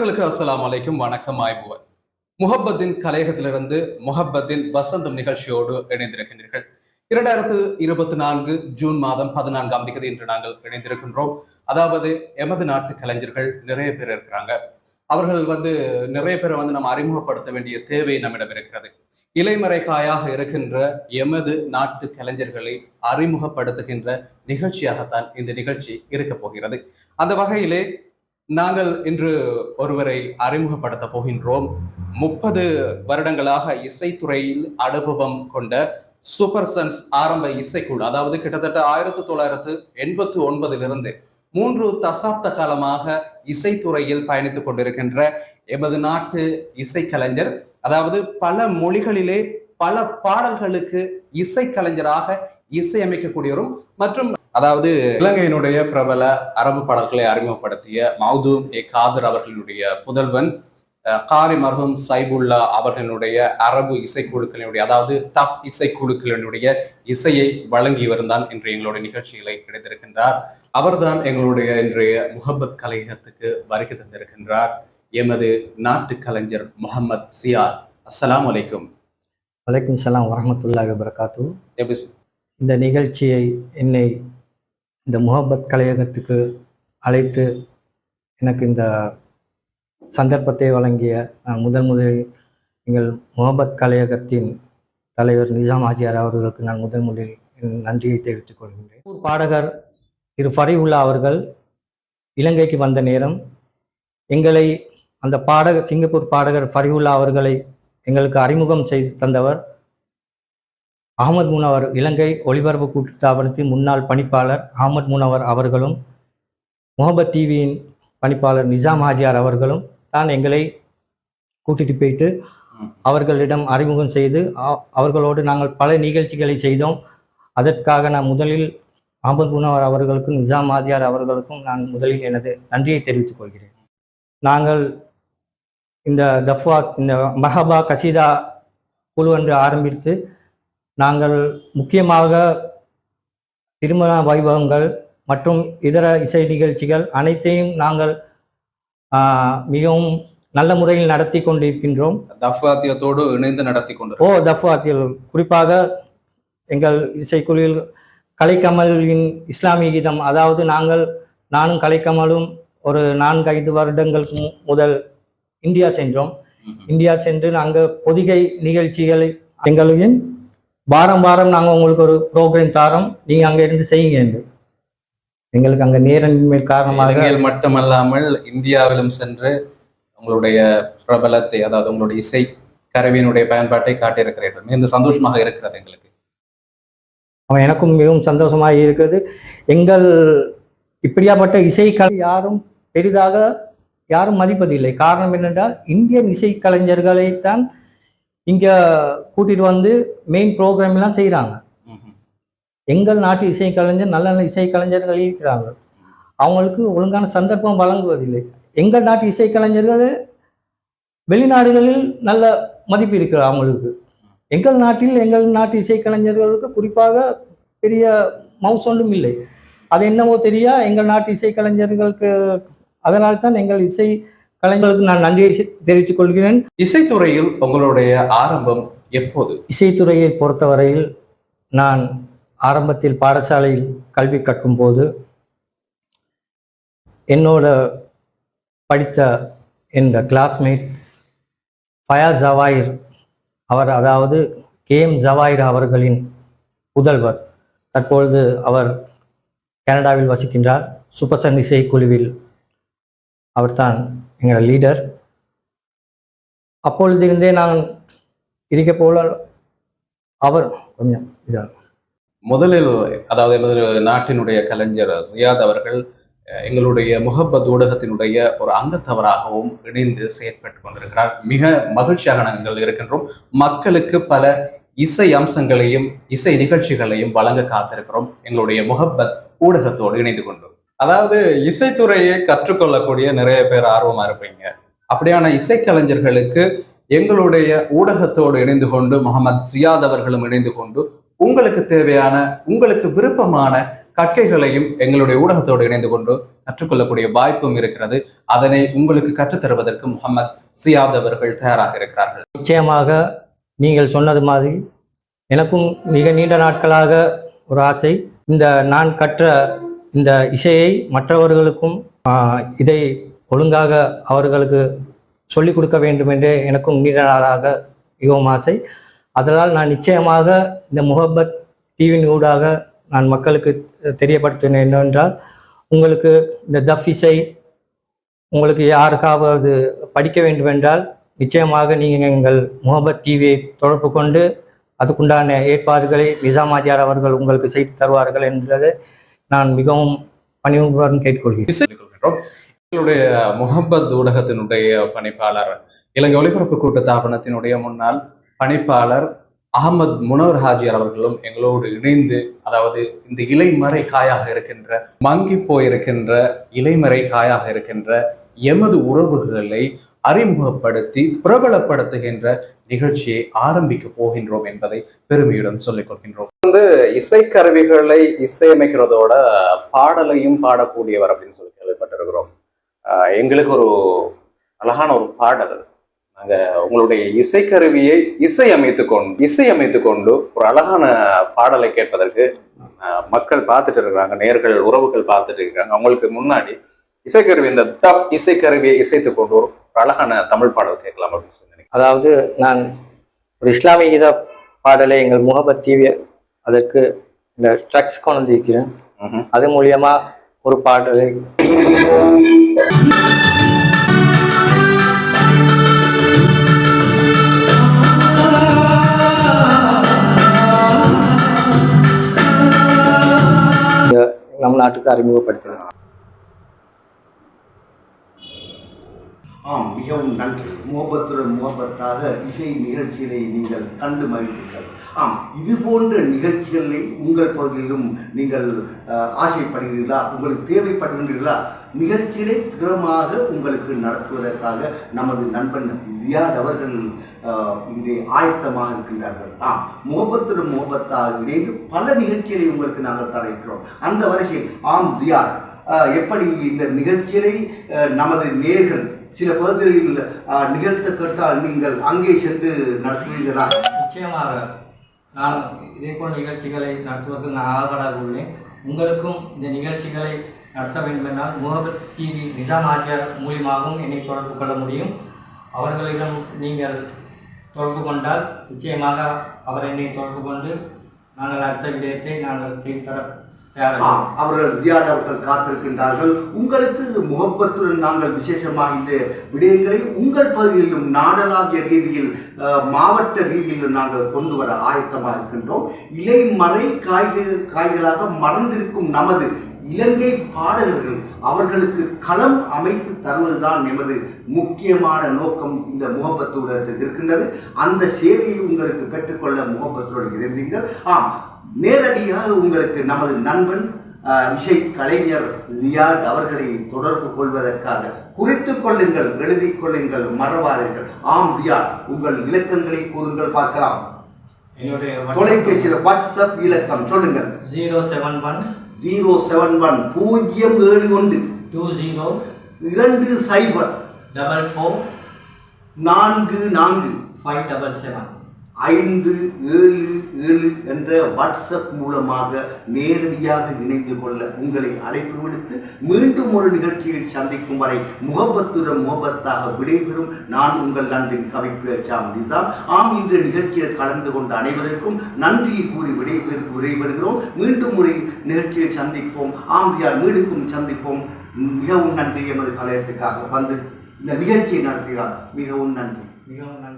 நேர்களுக்கு அஸ்லாம் அலைக்கும். வணக்கம் ஆய்வுவன் முஹப்பத்தின் கலையகத்திலிருந்து முஹப்பத்தின் வசந்தம் நிகழ்ச்சியோடு இணைந்திருக்கின்றீர்கள். இரண்டாயிரத்து இருபத்தி நான்கு ஜூன் மாதம் பதினான்காம் தேதி இன்று நாங்கள் இணைந்திருக்கின்றோம். அதாவது எமது நாட்டு கலைஞர்கள் நிறைய பேர் இருக்கிறாங்க. அவர்கள் வந்து நிறைய பேரை வந்து நம்ம அறிமுகப்படுத்த வேண்டிய தேவை நம்மிடம் இருக்கிறது. இலைமறைக்காயாக இருக்கின்ற எமது நாட்டு கலைஞர்களை அறிமுகப்படுத்துகின்ற நிகழ்ச்சியாகத்தான் இந்த நிகழ்ச்சி இருக்க போகிறது. அந்த வகையிலே நாங்கள் இன்று ஒருவரை அறிமுகப்படுத்த போகின்றோம். முப்பது வருடங்களாக இசைத்துறையில் அனுபவம் கொண்ட சூப்பர் சன்ஸ் ஆரம்ப இசைக்குழு அதாவது கிட்டத்தட்ட ஆயிரத்தி தொள்ளாயிரத்து எண்பத்தி ஒன்பதிலிருந்து மூன்று தசாப்த காலமாக இசைத்துறையில் பயணித்துக் கொண்டிருக்கின்ற எமது நாட்டு இசைக்கலைஞர் அதாவது பல மொழிகளிலே பல பாடல்களுக்கு இசைக்கலைஞராக இசையமைக்கக்கூடியவரும் மற்றும் அதாவது இலங்கையினுடைய பிரபல அரபு பாடல்களை அறிமுகப்படுத்திய மௌதூம் ஏ காதர் அவர்களுடைய புதல்வன் காரி மர்ஹூம் சைபுல்லா அவர்களுடைய அரபு இசைக்குழுக்களினுடைய அதாவது டஃப் இசைக்குழுக்களினுடைய இசையை வழங்கியவர் தான் இன்று எங்களுடைய நிகழ்ச்சிகளை கிடைத்திருக்கின்றார். அவர்தான் எங்களுடைய இன்றைய முகப்பத் கலையகத்துக்கு வருகை தந்திருக்கின்றார் எமது நாட்டு கலைஞர் முகமது சியார். அஸ்ஸலாமு அலைக்கும். வலைக்கும் சலாம் வரமத்துல்லாஹி சொ- இந்த நிகழ்ச்சியை என்னை இந்த முகப்பத் கலையகத்துக்கு அழைத்து எனக்கு இந்த சந்தர்ப்பத்தை வழங்கிய நான் முதன் முதலில் எங்கள் முகபத் கலையகத்தின் தலைவர் நிசாம் ஆஜியார் அவர்களுக்கு நான் முதன் முதலில் என் நன்றியை தெரிவித்துக் கொள்கின்றேன். பாடகர் திரு ஃபரிவுல்லா அவர்கள் இலங்கைக்கு வந்த நேரம் எங்களை அந்த பாடகர் சிங்கப்பூர் பாடகர் ஃபரிவுல்லா அவர்களை எங்களுக்கு அறிமுகம் செய்து தந்தவர் அகமது முனவர் இலங்கை ஒளிபரப்பு கூட்டுத்தாபனத்தின் முன்னாள் பணிப்பாளர் அகமது முனவர் அவர்களும் முகமது டிவியின் பணிப்பாளர் நிசாம் ஹாஜியார் அவர்களும் தான் எங்களை கூட்டிட்டு போயிட்டு அவர்களிடம் அறிமுகம் செய்து அவர்களோடு நாங்கள் பல நிகழ்ச்சிகளை செய்தோம். அதற்காக நான் முதலில் அகமது முனவர் அவர்களுக்கும் நிசாம் ஆதியார் அவர்களுக்கும் நான் முதலில் எனது நன்றியை தெரிவித்துக் கொள்கிறேன். நாங்கள் இந்த தஃபா இந்த மஹபா கசீதா குழு என்று ஆரம்பித்து நாங்கள் முக்கியமாக திருமண வைபவங்கள் மற்றும் இதர இசை நிகழ்ச்சிகள் அனைத்தையும் நாங்கள் மிகவும் நல்ல முறையில் நடத்தி கொண்டிருக்கின்றோம். தஃபாத்தியத்தோடு இணைந்து நடத்தி ஓ கொண்டிருக்கிறோம் தஃபாத்தில் குறிப்பாக எங்கள் இசைக்குழுவில் கலைக்கமலின் இஸ்லாமிய கீதம் அதாவது நாங்கள் நானும் கலைக்கமலும் ஒரு நான்கு ஐந்து வருடங்களுக்கு முதல் இந்தியா சென்றோம். இந்தியா சென்று நாங்கள் பொதிகை நிகழ்ச்சிகளை எங்களின் வாரம் வாரம் நாங்கள் உங்களுக்கு ஒரு ப்ரோக்ராம் தாரோம். நீங்கள் அங்கே இருந்து செய்யுங்க என்று. எங்களுக்கு அங்கே நேரமின்மை காரணமாக மட்டுமல்லாமல் இந்தியாவிலும் சென்று உங்களுடைய பிரபலத்தை அதாவது உங்களுடைய இசை கருவியினுடைய பயன்பாட்டை காட்டியிருக்கிறீர்கள். மிகுந்த சந்தோஷமாக இருக்கிறது எங்களுக்கு. அவன் எனக்கும் மிகவும் சந்தோஷமாக இருக்கிறது. எங்கள் இப்படியாப்பட்ட இசைக்கலை யாரும் பெரிதாக யாரும் மதிப்பதில்லை. காரணம் என்னென்றால் இந்தியன் இசைக்கலைஞர்களைத்தான் இங்கே கூட்டிட்டு வந்து மெயின் ப்ரோக்ராம் எல்லாம் செய்கிறாங்க. எங்கள் நாட்டு இசைக்கலைஞர் நல்ல நல்ல இசைக்கலைஞர்கள் இருக்கிறாங்க அவங்களுக்கு ஒழுங்கான சந்தர்ப்பம் வழங்குவதில்லை. எங்கள் நாட்டு இசைக்கலைஞர்கள் வெளிநாடுகளில் நல்ல மதிப்பு இருக்கிறது அவங்களுக்கு. எங்கள் நாட்டில் எங்கள் நாட்டு இசைக்கலைஞர்களுக்கு குறிப்பாக பெரிய மவுஸ் ஒன்றும் இல்லை. அது என்னவோ தெரியா எங்கள் நாட்டு இசைக்கலைஞர்களுக்கு அதனால் தான் எங்கள் இசை கலைஞர்களுக்கு நான் நன்றியை தெரிவித்துக் கொள்கிறேன். இசைத்துறையில் உங்களுடைய ஆரம்பம் எப்போது? இசைத்துறையை பொறுத்தவரையில் நான் ஆரம்பத்தில் பாடசாலையில் கல்வி கற்கும்போது என்னோட படித்த என் கிளாஸ்மேட் ஃபயாஸ் ஜவாயிர் அவர் அதாவது கே எம் ஜவாயிர் அவர்களின் புதல்வர். தற்பொழுது அவர் கனடாவில் வசிக்கின்றார். சூப்பர்சன் இசைக்குழுவில் அவர்தான் எங்களோட லீடர் அப்பொழுதிருந்தே நான் இருக்க போல அவர் கொஞ்சம் இதாக முதலில் அதாவது எமது நாட்டினுடைய கலைஞர் சியாத் அவர்கள் அஹ், எங்களுடைய முகப்பத் ஊடகத்தினுடைய ஒரு அங்கத்தவராகவும் இணைந்து செயற்பட்டு கொண்டிருக்கிறார். மிக மகிழ்ச்சியாக நாங்கள் இருக்கின்றோம். மக்களுக்கு பல இசை அம்சங்களையும் இசை நிகழ்ச்சிகளையும் வழங்க காத்திருக்கிறோம். எங்களுடைய முகப்பத் ஊடகத்தோடு இணைந்து கொண்டோம் அதாவது இசைத்துறையை கற்றுக்கொள்ளக்கூடிய நிறைய பேர் ஆர்வமா இருப்பீங்க. அப்படியான இசைக்கலைஞர்களுக்கு எங்களுடைய ஊடகத்தோடு இணைந்து கொண்டு முகமது ஜியாத் அவர்களும் இணைந்து கொண்டு உங்களுக்கு தேவையான உங்களுக்கு விருப்பமான கற்கைகளையும் எங்களுடைய ஊடகத்தோடு இணைந்து கொண்டு கற்றுக்கொள்ளக்கூடிய வாய்ப்பும் இருக்கிறது. அதனை உங்களுக்கு கற்றுத்தருவதற்கு முகமது சியாத் அவர்கள் தயாராக இருக்கிறார்கள். நிச்சயமாக நீங்கள் சொன்னது மாதிரி எனக்கும் மிக நீண்ட நாட்களாக ஒரு ஆசை. இந்த நான் கற்ற இந்த இசையை மற்றவர்களுக்கும் இதை ஒழுங்காக அவர்களுக்கு சொல்லிக் கொடுக்க வேண்டும் என்று எனக்கும் நீண்ட நாளாக மிகவும் ஆசை. அதனால் நான் நிச்சயமாக இந்த முகப்பத் டிவியின் ஊடாக நான் மக்களுக்கு தெரியப்படுத்தினேன் என்னவென்றால் உங்களுக்கு இந்த தஃப் இசை உங்களுக்கு யாருக்காவது படிக்க வேண்டுமென்றால் நிச்சயமாக நீங்கள் எங்கள் முகபத் டிவியை தொடர்பு கொண்டு அதுக்குண்டான ஏற்பாடுகளை நிசாமாஜியார் அவர்கள் உங்களுக்கு செய்து தருவார்கள் என்றது நான் மிகவும் பணிவுடன் கேட்டுக்கொள்கிறேன். எங்களுடைய முகப்பத் ஊடகத்தினுடைய பணிப்பாளர் இலங்கை ஒலிபரப்பு கூட்ட தாபனத்தினுடைய முன்னாள் பணிப்பாளர் அகமது முனவர் ஹாஜியார் அவர்களும் எங்களோடு இணைந்து அதாவது இந்த இலைமறை காயாக இருக்கின்ற மங்கி போயிருக்கின்ற இலைமறை காயாக இருக்கின்ற எமது உறவுகளை அறிமுகப்படுத்தி பிரபலப்படுத்துகின்ற நிகழ்ச்சியை ஆரம்பிக்க போகின்றோம் என்பதை பெருமையுடன் சொல்லிக் கொள்கின்றோம். வந்து இசைக்கருவிகளை இசையமைக்கிறதோட பாடலையும் பாடக்கூடியவர் அப்படின்னு சொல்லி கேள்விப்பட்டிருக்கிறோம். எங்களுக்கு ஒரு அழகான ஒரு பாடல். நாங்க உங்களுடைய இசைக்கருவியை இசையமைத்து கொண்டு இசையமைத்து கொண்டு ஒரு அழகான பாடலை கேட்பதற்கு மக்கள் பார்த்துட்டு இருக்கிறாங்க நேர்கள் உறவுகள் பார்த்துட்டு இருக்கிறாங்க அவங்களுக்கு முன்னாடி இசைக்கருவி இந்த டஃப் இசைக்கருவியை இசைத்து கொண்டு ஒரு அழகான தமிழ் பாடல் கேட்கலாம் அப்படின்னு சொல்லி. அதாவது நான் ஒரு இஸ்லாமிய கீத பாடலை எங்கள் முகபத் டிவி அதற்கு இந்த ட்ரக்ஸ் கொண்டு வந்திருக்கிறேன். அது மூலியமா ஒரு பாடலை இந்த நம் நாட்டுக்கு அறிமுகப்படுத்தினேன் ஆம் மிகவும் நன்றி. முகப்பத்துடன் முகப்பத்தாக இசை நிகழ்ச்சிகளை நீங்கள் கண்டு மகிழ்ந்தீர்கள் ஆம் இது போன்ற நிகழ்ச்சிகளை உங்கள் பகுதியிலும் நீங்கள் ஆசைப்படுகிறீர்களா? உங்களுக்கு தேவைப்படுகின்றீர்களா? நிகழ்ச்சிகளை திறமாக உங்களுக்கு நடத்துவதற்காக நமது நண்பன் ஜியாட் அவர்கள் இங்கே ஆயத்தமாக இருக்கின்றார்கள். ஆம் முகப்பத்துடன் முகப்பத்தாக இணைந்து பல நிகழ்ச்சிகளை உங்களுக்கு நாங்கள் தர இருக்கிறோம் அந்த வரிசையில் ஆம் ஜியாட் எப்படி இந்த நிகழ்ச்சிகளை நமது நேர்கள் சில பகுதிகளில் நிகழ்த்த கேட்டால் நீங்கள் அங்கே சென்று நடத்துவீர்களா? நிச்சயமாக. நான் இதே போன்ற நிகழ்ச்சிகளை நடத்துவதற்கு நான் ஆவலாக உள்ளேன். உங்களுக்கும் இந்த நிகழ்ச்சிகளை நடத்த வேண்டுமென்றால் முகபத் டிவி நிசாம் ஆஜர் மூலியமாகவும் என்னை தொடர்பு கொள்ள முடியும். அவர்களிடம் நீங்கள் தொடர்பு கொண்டால் நிச்சயமாக அவர் என்னை தொடர்பு கொண்டு நாங்கள் அடுத்த விடயத்தை நாங்கள் செய்து தர அவர்கள் ஜியாட் அவர்கள் காத்திருக்கின்றார்கள். உங்களுக்கு முகப்பத்துடன் நாங்கள் விசேஷமாக இந்த விடயங்களை உங்கள் பகுதியிலும் நாடளாவிய ரீதியில் மாவட்ட ரீதியிலும் நாங்கள் கொண்டு வர ஆயத்தமாக இருக்கின்றோம். இலை மறை காய்கள் காய்களாக மறந்திருக்கும் நமது இலங்கை பாடகர்கள் அவர்களுக்கு களம் அமைத்து தருவதுதான் எமது முக்கியமான நோக்கம். இந்த முகப்பத்துடன் இருக்கின்றது. அந்த சேவையை உங்களுக்கு பெற்றுக்கொள்ள முகப்பத்துடன் இருந்தீர்கள். ஆம் நேரடியாக உங்களுக்கு நமது நண்பன் இசை கலைஞர் ஜியாட் அவர்களை தொடர்பு கொள்வதற்காக குறித்துக் கொள்ளுங்கள் எழுதிக் கொள்ளுங்கள் மறவாதீர்கள். ஆம் ஜியாட் உங்கள் இலக்கங்களை கூறுங்கள் பார்க்கலாம். தொலைபேசியில் வாட்ஸ்அப் இலக்கம் சொல்லுங்கள். Zero seven one zero seven one பூஜ்ஜியம் ஏழு ஒன்று. டூ ஜீரோ இரண்டு சைபர். டபுள் ஃபோர் நான்கு நான்கு. Five double seven. ஐந்து ஏழு ஏழு என்ற வாட்ஸ்அப் மூலமாக நேரடியாக இணைந்து கொள்ள உங்களை அழைப்பு விடுத்து மீண்டும் ஒரு நிகழ்ச்சியில் சந்திக்கும் வரை முகப்பத்துடன் முகப்பத்தாக விடைபெறும் நான் உங்கள் நண்பின் கவிப்பேச்சாம் நிசாம். ஆம் இன்று நிகழ்ச்சியில் கலந்து கொண்ட அனைவருக்கும் நன்றி கூறி விடைபெறு விடைபெறுகிறோம். மீண்டும் ஒரு நிகழ்ச்சியில் சந்திப்போம். ஆம்பியார் மீடுக்கும் சந்திப்போம். மிகவும் நன்றி. எமது கலையத்துக்காக வந்து இந்த நிகழ்ச்சியை நடத்துகிறார் மிகவும் நன்றி. மிகவும் நன்றி.